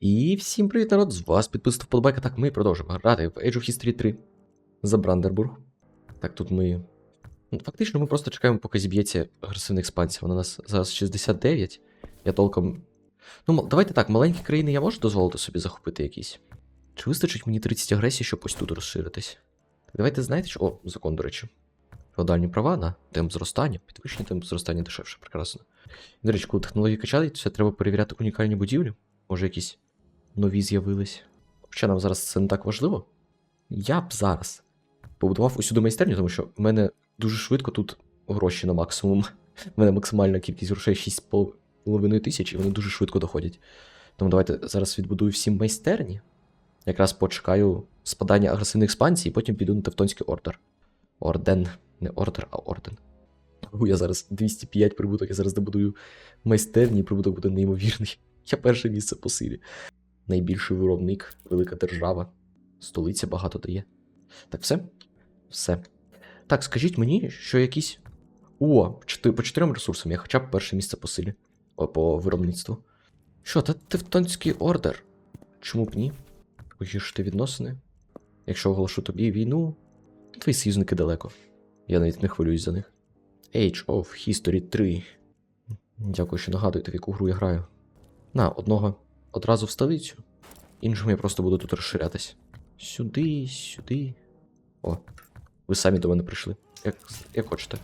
І всім привіт, народ! З вас підписав вподобайка. Так, ми продовжимо грати в Age of History 3 за Брандербург. Так, тут ми. Ну, фактично, ми просто чекаємо, поки зіб'ється агресивна експансія. Вона у нас зараз 69. Я толком. Ну, давайте так, маленькі країни я можу дозволити собі захопити якісь. Чи вистачить мені 30 агресій, щоб ось тут розширитись? Так, давайте знаєте, що. О, закон, до речі. Феодальні права на темп зростання. Підвищення темп зростання дешевше, прекрасно. До речі, коли технології качаються, треба перевіряти унікальні будівлі. Може, якісь нові з'явились. Хоча нам зараз це не так важливо. Я б зараз побудував усюди майстерню, тому що в мене дуже швидко тут гроші на максимум. У мене максимальна кількість грошей 6,5 тисяч, і вони дуже швидко доходять. Тому давайте зараз відбудую всі майстерні. Якраз почекаю спадання агресивної експансії, і потім піду на Тевтонський ордер. Орден. Не ордер, а орден. У я зараз 205 прибуток, я зараз добудую майстерні, і прибуток буде неймовірний. Я перше місце по силі. Найбільший виробник, велика держава. Столиця багато дає. Так, все? Все. Так, скажіть мені, що якісь. О, по чотирьом ресурсам я хоча б перше місце по силі. О, по виробництву. Що, та Тевтонський ордер? Чому б ні? Погіршити відносини. Якщо оголошу тобі війну, твої союзники далеко. Я навіть не хвилююсь за них. Age of History 3. Дякую, що нагадуєте, в яку гру я граю. На, одного одразу в столицю. Іншим я просто буду тут розширятись. Сюди, сюди. О, ви самі до мене прийшли. Як, як хочете.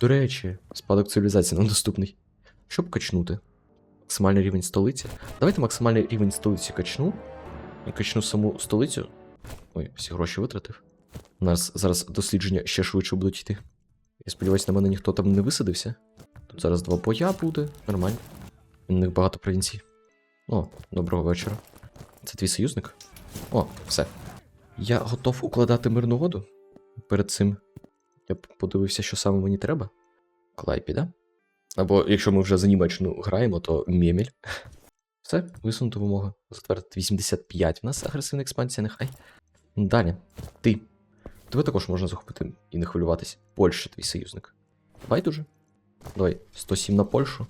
До речі, спадок цивілізації нам доступний. Щоб качнути. Максимальний рівень столиці. Давайте максимальний рівень столиці качну. І качну саму столицю. Ой, всі гроші витратив. У нас зараз дослідження ще швидше будуть йти. Я сподіваюся, на мене ніхто там не висадився. Тут зараз два боя буде. Нормально. У них багато провінцій. О, доброго вечора. Це твій союзник? О, все. Я готов укладати мирну воду. Перед цим я подивився, що саме мені треба. Клайпі, да? Або якщо ми вже за Німеччину граємо, то Мємель. Все, висунута вимога. Затвердити 85. У нас агресивна експансія, нехай. Далі. Ти. Тебе також можна захопити і не хвилюватись. Польща твій союзник. Байдуже. Давай, 107 на Польщу.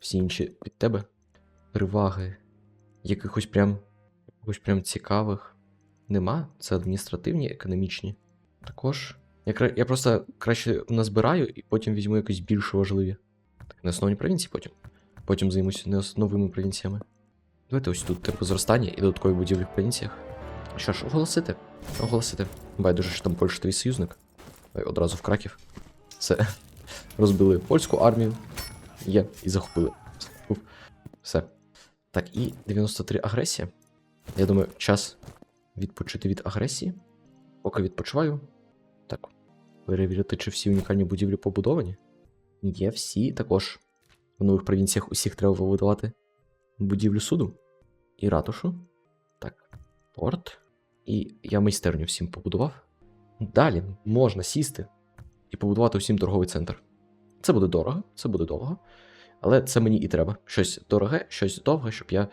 Всі інші під тебе. Переваги. Якихось прям. Якихось прям цікавих. Нема. Це адміністративні, економічні. Також. Я, я просто краще назбираю і потім візьму якось більш важливі. Так, не основні провінції потім. Потім займуся не основними провінціями. Давайте ось тут типу зростання і додаткові будівлі в провінціях. Що ж, оголосити? Оголосити. Байдуже, що там Польща твій союзник. Ой, одразу в Краків. Все. Розбили польську армію. Є, і захопили. Все. Так, і 93 агресія. Я думаю, час відпочити від агресії. Поки відпочиваю. Так. Перевірити, чи всі унікальні будівлі побудовані. Є всі також. В нових провінціях усіх треба вибудувати будівлю суду і ратушу. Так, порт. І я майстерню всім побудував. Далі можна сісти і побудувати усім торговий центр. Це буде дорого, це буде довго. Але це мені і треба. Щось дороге, щось довге, щоб я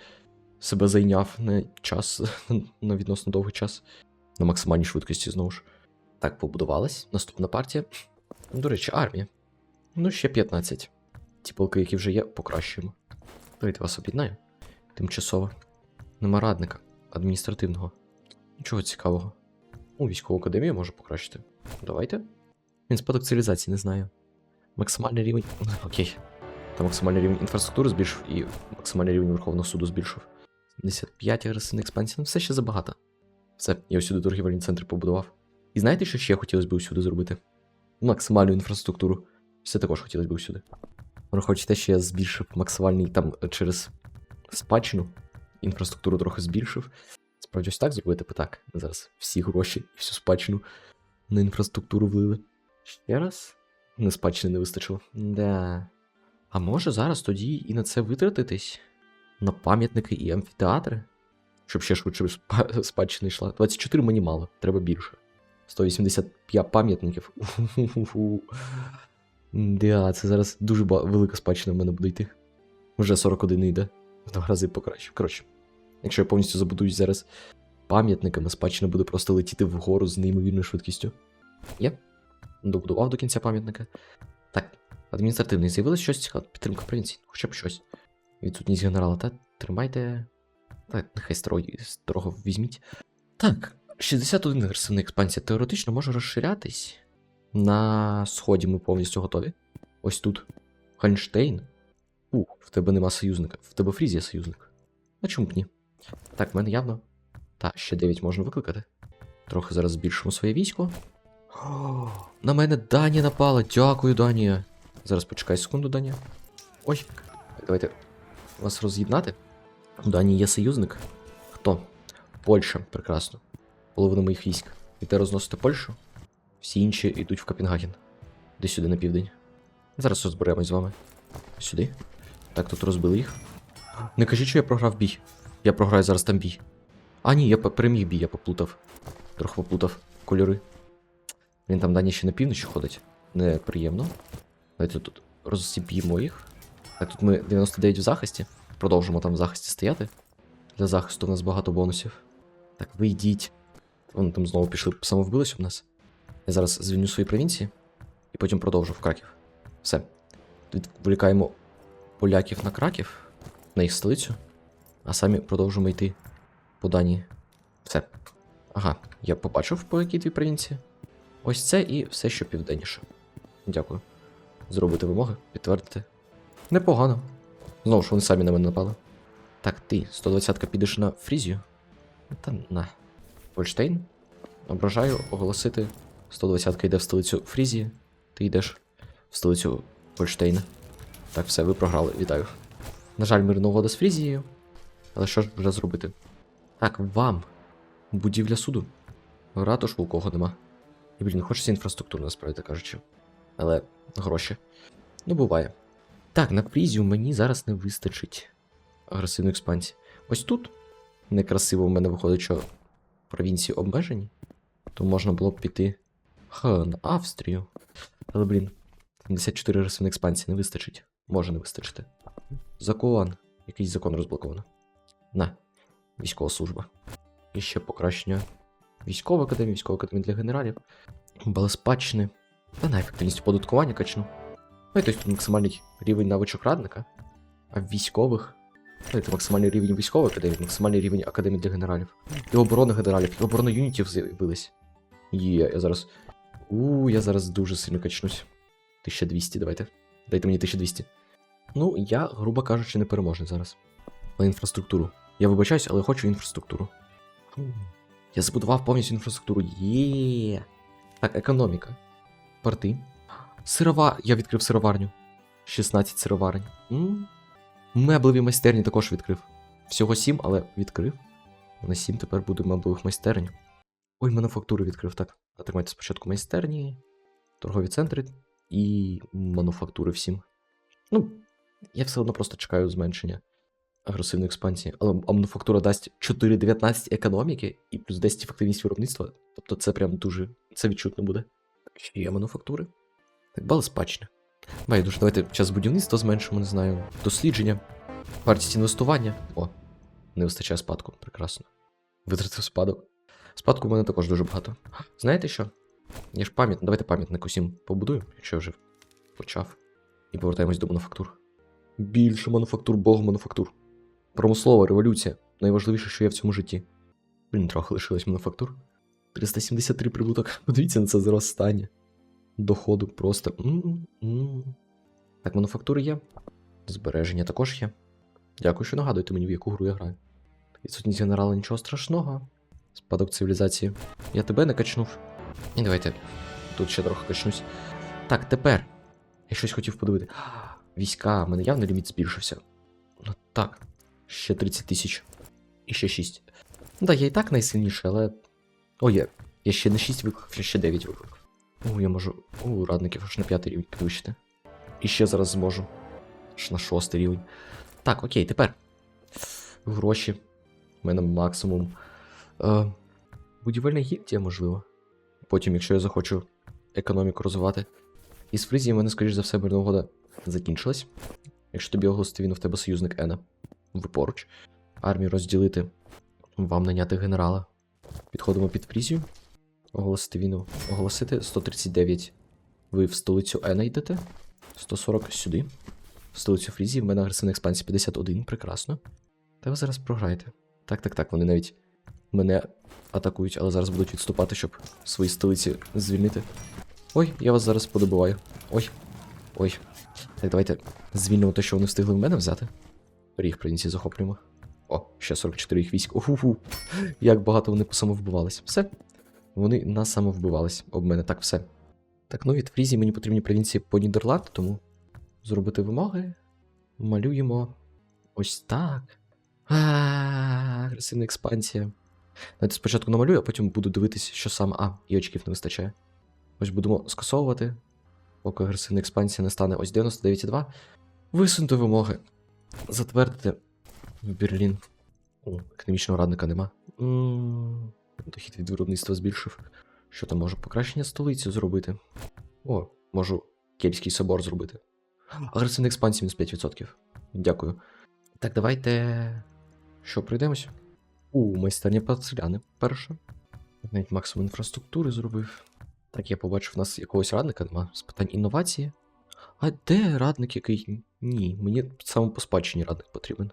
себе зайняв на час, на відносно довгий час. На максимальній швидкості знову ж. Так, побудувалась. Наступна партія. До речі, армія. Ну, ще 15. Ті полки, які вже є, покращуємо. Давайте вас об'єднаю. Тимчасово. Нема радника адміністративного. Нічого цікавого. У військову академію можу покращити. Давайте. Він спадок цивілізації не знаю. Максимальний рівень. Окей. Та максимальний рівень інфраструктури збільшив і максимальний рівень Верховного суду збільшив. 75 агресивна експансія, ну все ще забагато. Все, я усюди торгівельні центри побудував. І знаєте, що ще хотілося б усюди зробити? Максимальну інфраструктуру. Все також хотілося б усюди. Враховуючи що я збільшив максимальний там е, через спадщину. Інфраструктуру трохи збільшив. Справді ось так зробити, бо так. Зараз всі гроші і всю спадщину на інфраструктуру влили. Ще раз? Не спадщини не вистачило. Да. А може зараз тоді і на це витратитись? На пам'ятники і амфітеатри? Щоб ще швидше спадщина йшла. 24 мені мало, треба більше. 185 пам'ятників. Да, це зараз дуже велика спадщина в мене буде йти. Вже 41 йде. В два рази покраще. Коротше, якщо я повністю забудуюсь зараз пам'ятниками, спадщина буде просто летіти вгору з неймовірною швидкістю. Є? Добудував до кінця пам'ятника. Адміністративний з'явилось щось. Підтримка провінцій, хоча б щось. Відсутність генерала, та тримайте. Та нехай строго, візьміть. Так, 61 агресивна експансія теоретично може розширятись. На сході ми повністю готові. Ось тут. Хольнштейн. У, в тебе нема союзника. В тебе Фрізія союзник. А чому б ні? Так, в мене явно. Та, ще 9 можна викликати. Трохи зараз збільшимо своє військо. На мене Данія напала. Дякую, Данія. Зараз почекай секунду, Данія. Ой, давайте вас роз'єднати. У Данії є союзник. Хто? Польща, прекрасно. Половина моїх військ. І те розносите Польщу. Всі інші йдуть в Копенгаген. Де сюди на південь. Зараз розберемось з вами. Сюди. Так, тут розбили їх. Не кажіть, що я програв бій. Я програю зараз там бій. А, ні, я переміг бій, я поплутав. Трохи поплутав кольори. Він там дані ще на півночі ходить. Неприємно. Давайте тут розсіп'ємо їх. Так, тут ми 99 в захисті. Продовжимо там в захисті стояти. Для захисту в нас багато бонусів. Так, ви йдіть. Вони там знову пішли, самовбились у нас. Я зараз звільню свої провінції і потім продовжу в Краків. Все. Відволікаємо поляків на Краків, на їх столицю, а самі продовжимо йти по Данії. Все. Ага, я побачив, по якій дві провінції. Ось це і все, що південніше. Дякую. Зробити вимоги, підтвердити. Непогано. Знову ж вони самі на мене напали. Так, ти, 120-ка підеш на Фрізію? Та на. Польштейн? Ображаю оголосити. 120-ка йде в столицю Фрізії. Ти йдеш в столицю Польштейна. Так, все, ви програли, вітаю. На жаль, мирна угода з Фрізією. Але що ж вже зробити? Так, вам. Будівля суду. Ратуш у кого нема. І, блін, хочеться інфраструктуру, насправді кажучи. Але гроші. Ну, буває. Так, на Фрізію мені зараз не вистачить агресивної експансії. Ось тут некрасиво в мене виходить, що провінції обмежені. То можна було б піти. Ха, на Австрію. Але, блін, 74 агресивної експансії не вистачить. Може не вистачити. Закон. Якийсь закон розблоковано. На. Військова служба. І ще покращення. Військова академія, військова академія для генералів. Балеспадщини. Та на ефективність оподаткування качну. Ну і тобто максимальний рівень навичок радника. А військових. Давайте максимальний рівень військової академії, максимальний рівень академії для генералів. І оборони генералів, і оборони юнітів з'явились. Є, я зараз. У, я зараз дуже сильно качнусь. 1200, давайте. Дайте мені 1200. Ну, я, грубо кажучи, не переможний зараз. Але інфраструктуру. Я вибачаюсь, але хочу інфраструктуру. Я забудував повністю інфраструктуру. Є. Так, економіка. Порти. Сирова. Я відкрив сироварню. 16 сироварень. М? Меблеві майстерні також відкрив. Всього 7, але відкрив. На 7 тепер буде меблевих майстерень. Ой, мануфактури відкрив, так. Отримайте спочатку майстерні, торгові центри і мануфактури всім. Ну, я все одно просто чекаю зменшення агресивної експансії. Але мануфактура дасть 4,19 економіки і плюс 10 ефективність виробництва. Тобто це прям дуже. Це відчутно буде. Ще є мануфактури. Так, бали спадщини. Байдуже, давайте час будівництва зменшимо, не знаю. Дослідження. Вартість інвестування. О, не вистачає спадку. Прекрасно. Витратив спадок. Спадку в мене також дуже багато. Знаєте що? Я ж пам'ятник, давайте пам'ятник усім побудую, якщо я вже почав. І повертаємось до мануфактур. Більше мануфактур, бог мануфактур. Промислова революція. Найважливіше, що є в цьому житті. Блін, трохи лишилось мануфактур. 373 прибуток. Подивіться на це зростання. Доходу просто. М-м-м. Так, мануфактури є. Збереження також є. Дякую, що нагадуєте мені, в яку гру я граю. Відсутність генерала нічого страшного. Спадок цивілізації. Я тебе не качнув. І давайте тут ще трохи качнусь. Так, тепер. Я щось хотів подивити. Війська, в мене явно ліміт збільшився. Ну так. Ще 30 тисяч. І ще 6. Ну так, я і так найсильніший, але. О, є. Я ще не 6 викликав, я ще 9 викликав. О, я можу. О, радників аж на 5 рівень підвищити. І ще зараз зможу. Аж на 6 рівень. Так, окей, тепер. Гроші. У мене максимум. Е, будівельна гільдія, можливо. Потім, якщо я захочу економіку розвивати. Із Фризії в мене, скоріш за все, мирна угода закінчилась. Якщо тобі оголосити війну, в тебе союзник Ена. Ви поруч. Армію розділити. Вам наняти генерала. Підходимо під Фрізію. Оголосити війну. Оголосити 139. Ви в столицю Ена йдете. 140 сюди. В столицю Фрізії в мене агресивна експансія 51. Прекрасно. Та ви зараз програєте. Так, так, так, вони навіть мене атакують, але зараз будуть відступати, щоб свої столиці звільнити. Ой, я вас зараз подобиваю. Ой. Ой. Так, давайте звільнимо те, що вони встигли в мене взяти. Ріг провінції захоплюємо. О, ще 44 їх військ. Уху. Як багато вони самовбивались. Все. Вони нас самовбивались. Об мене так все. Так, ну від Фрізії мені потрібні провінції по Нідерланду, тому зробити вимоги. Малюємо ось так. А, агресивна експансія. Давайте спочатку намалюю, а потім буду дивитись, що саме. А, і очків не вистачає. Ось будемо скасовувати. Поки агресивна експансія не стане ось 99,2. Висунути вимоги. Затвердити в Берлін. О, економічного радника нема. Дохід від виробництва збільшив. Що там можу? Покращення столиці зробити. О, можу Кельський собор зробити. Агресивна експансія мінус 5%. Дякую. Так, давайте. Що, пройдемось? У, майстерня порцеляни перша. Навіть максимум інфраструктури зробив. Так, я побачив, у нас якогось радника нема з питань інновації. А де радник який? Ні, мені саме радник потрібен.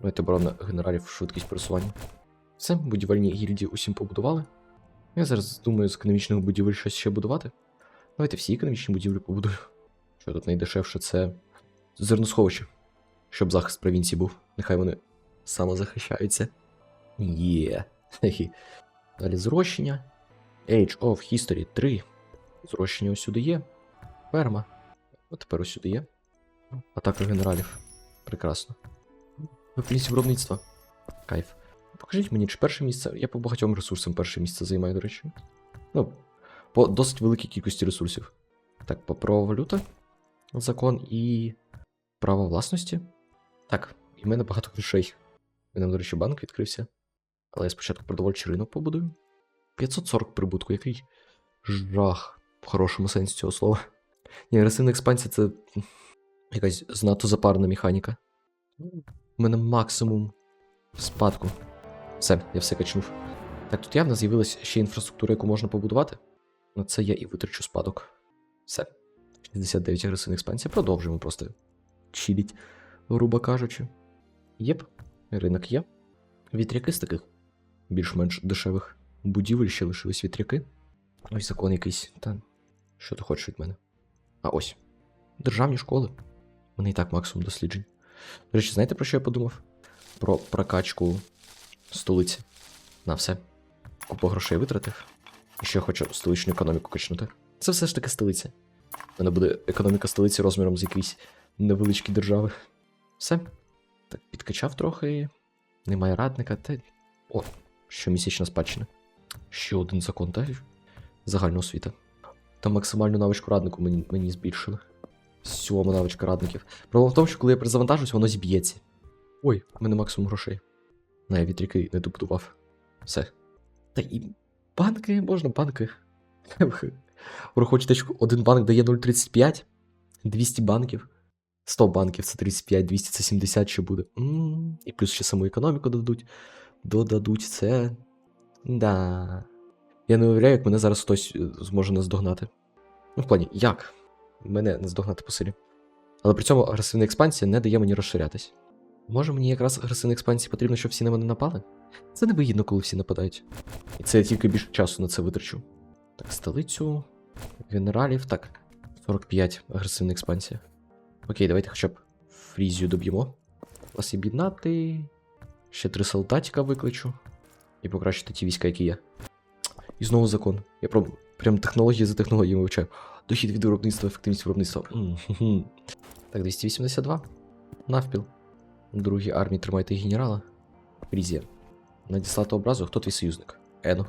Давайте оборона генералів швидкість пересування. Все, будівельні гільдії усім побудували. Я зараз думаю, з економічних будівель щось ще будувати. Давайте всі економічні будівлі побудую. Що тут найдешевше, це зерносховище. Щоб захист провінції був. Нехай вони самозахищаються. Є. Хе-хе. Далі зрощення. Age of History 3. Зрощення ось сюди є. Ферма. От тепер ось сюди є. Атака генералів. Прекрасно. Виробництва. Кайф. Покажіть мені, чи перше місце. Я по багатьом ресурсам перше місце займаю, до речі. Ну, по досить великій кількості ресурсів. Так, по право валюта. Закон і право власності. Так, і в мене багато грошей. У мене, до речі, банк відкрився. Але я спочатку продовольчий ринок побудую. 540 прибутку, який жах в хорошому сенсі цього слова. Ні, агресивна експансія це якась знато запарна механіка. У мене максимум спадку. Все, я все качнув. Так, тут явно з'явилася ще інфраструктура, яку можна побудувати. На це я і витрачу спадок. Все. 69 агресивна експансія. Продовжуємо просто чиліть, грубо кажучи. Єп, ринок є. Вітряки з таких більш-менш дешевих будівель ще лишились вітряки. Ось закон якийсь. Та що ти хочеш від мене? А ось. Державні школи. Вони і так максимум досліджень. До речі, знаєте про що я подумав? Про прокачку столиці. На все. Купу грошей витратив. І ще хочу столичну економіку качнути. Це все ж таки столиця. У мене буде економіка столиці розміром з якоїсь невеличкі держави. Все. Так, підкачав трохи. Немає радника, та. О, щомісячна спадщина. Ще один закон, та загальна освіта. Та максимальну навичку раднику мені, мені збільшили. Сьома навичка радників. Проблема в тому, що коли я перезавантажусь, воно зіб'ється. Ой, в мене максимум грошей. На я вітряки не добудував. Все. Та і банки, можна банки. Враховуючи те, що один банк дає 0,35, 200 банків. 100 банків це 35, 200 це 70 ще буде. М, І плюс ще саму економіку додадуть. Додадуть це. Да. Я не уявляю, як мене зараз хтось е, зможе наздогнати. Ну, в плані, як? Мене наздогнати по силі. Але при цьому агресивна експансія не дає мені розширятись. Може мені якраз агресивна експансія потрібно, щоб всі на мене напали? Це не вигідно, коли всі нападають. І це я тільки більше часу на це витрачу. Так, столицю. Генералів. Так. 45 агресивна експансія. Окей, давайте хоча б фрізію доб'ємо. Вас об'єднати. Ще три солдатика викличу. І покращити ті війська, які є. І знову закон. Я прям, прям технології за технологіями вивчаю. Дохід від виробництва, ефективність виробництва. Так, 282. Навпіл. Другій армії тримайте генерала. Фрізія. Надіслати образу, хто твій союзник? Ено.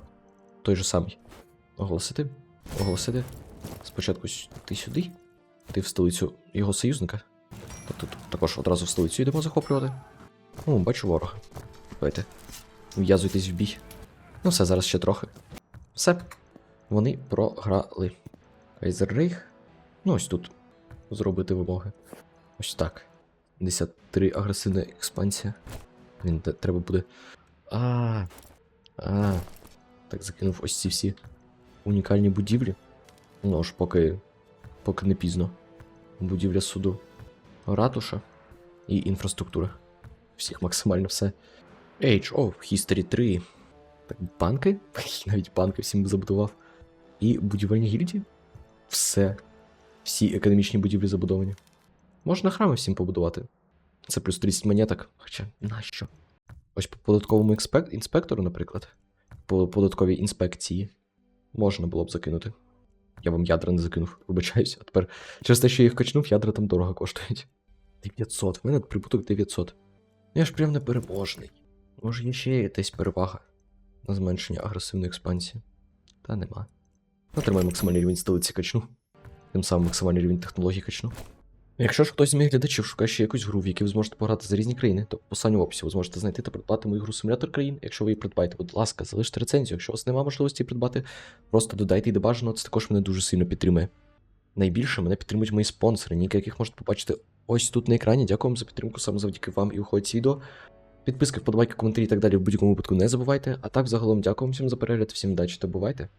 Той же самий. Оголосити. Оголосити. Спочатку ти сюди. Ти в столицю його союзника. Тобто також одразу в столицю йдемо захоплювати. О, бачу ворога. Давайте. В'язуйтесь в бій. Ну все, зараз ще трохи. Все. Вони програли. Кайзеррейх. Ну, ось тут. Зробити вимоги. Ось так. 53 агресивна експансія. Він треба буде. А. А. Так закинув ось ці всі унікальні будівлі. Ну ж, поки. Поки не пізно. Будівля суду. Ратуша і інфраструктура. Всіх максимально все Age of History 3. Так, банки? Навіть банки всім забудував. І будівельні гільдії? Все. Всі економічні будівлі забудовані. Можна храми всім побудувати. Це плюс 30 монеток. Хоча нащо? Ось по податковому експек... інспектору, наприклад. По податковій інспекції. Можна було б закинути. Я вам ядра не закинув, вибачаюсь. А тепер через те, що я їх качнув, ядра там дорого коштують. 900. В мене прибуток 900. Я ж прям непереможний. Може, є ще якась перевага на зменшення агресивної експансії. Та нема. Натримай максимальний рівень столиці качну. Тим самим максимальний рівень технологій качну. Якщо ж хтось з моїх глядачів шукає ще якусь гру, в якій ви зможете пограти за різні країни, то по в описі ви зможете знайти та придбати мою гру симулятор країн. Якщо ви її придбаєте, будь ласка, залиште рецензію. Якщо у вас немає можливості її придбати, просто додайте її до бажаного, це також мене дуже сильно підтримує. Найбільше мене підтримують мої спонсори, ніки яких можете побачити ось тут на екрані. Дякую вам за підтримку, саме завдяки вам і уходить ці відео. Підписки, вподобайки, коментарі і так далі в будь-якому випадку не забувайте. А так, загалом, дякую всім за перегляд, всім удачі та бувайте.